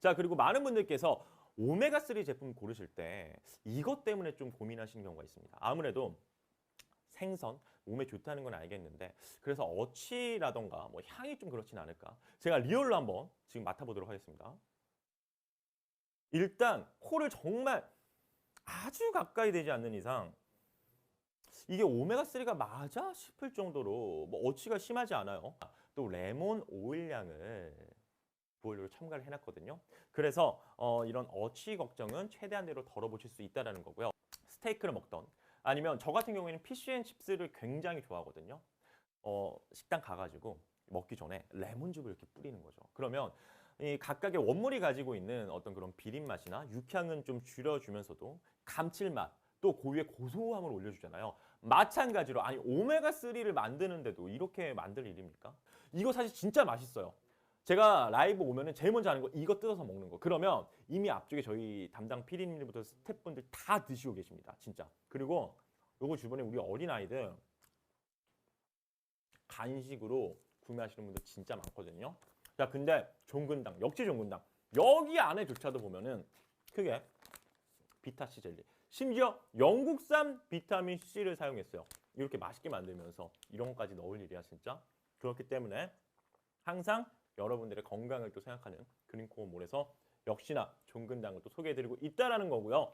자, 그리고 많은 분들께서 오메가3 제품 고르실 때 이것 때문에 좀 고민하시는 경우가 있습니다. 아무래도 생선 몸에 좋다는 건 알겠는데 그래서 어치라던가 뭐 향이 좀 그렇진 않을까? 제가 리얼로 한번 지금 맡아보도록 하겠습니다. 일단 코를 정말 아주 가까이 되지 않는 이상 이게 오메가3가 맞아 싶을 정도로 뭐 어치가 심하지 않아요. 또 레몬 오일량을 보일러로 첨가를 해놨거든요. 그래서 어, 이런 어치 걱정은 최대한대로 덜어보실 수 있다는 거고요. 스테이크를 먹던 아니면 저 같은 경우에는 피쉬앤칩스를 굉장히 좋아하거든요. 어, 식당 가가지고 먹기 전에 레몬즙을 이렇게 뿌리는 거죠. 그러면 이 각각의 원물이 가지고 있는 어떤 그런 비린 맛이나 육향은 좀 줄여주면서도 감칠맛 또 고유의 고소함을 올려주잖아요. 마찬가지로 아니 오메가 3를 만드는데도 이렇게 만들 일입니까? 이거 사실 진짜 맛있어요. 제가 라이브 오면은 제일 먼저 하는 거 이거 뜯어서 먹는 거. 그러면 이미 앞쪽에 저희 담당 PD님부터 스태프분들 다 드시고 계십니다. 진짜. 그리고 요거 주변에 우리 어린 아이들 간식으로 구매하시는 분들 진짜 많거든요. 자, 근데 종근당 역시 종근당 여기 안에조차도 보면은 크게 비타 C 젤리. 심지어 영국산 비타민 C를 사용했어요. 이렇게 맛있게 만들면서 이런 것까지 넣을 일이야 진짜. 그렇기 때문에 항상 여러분들의 건강을 또 생각하는 그린코어 몰에서 역시나 종근당을 또 소개해드리고 있다라는 거고요.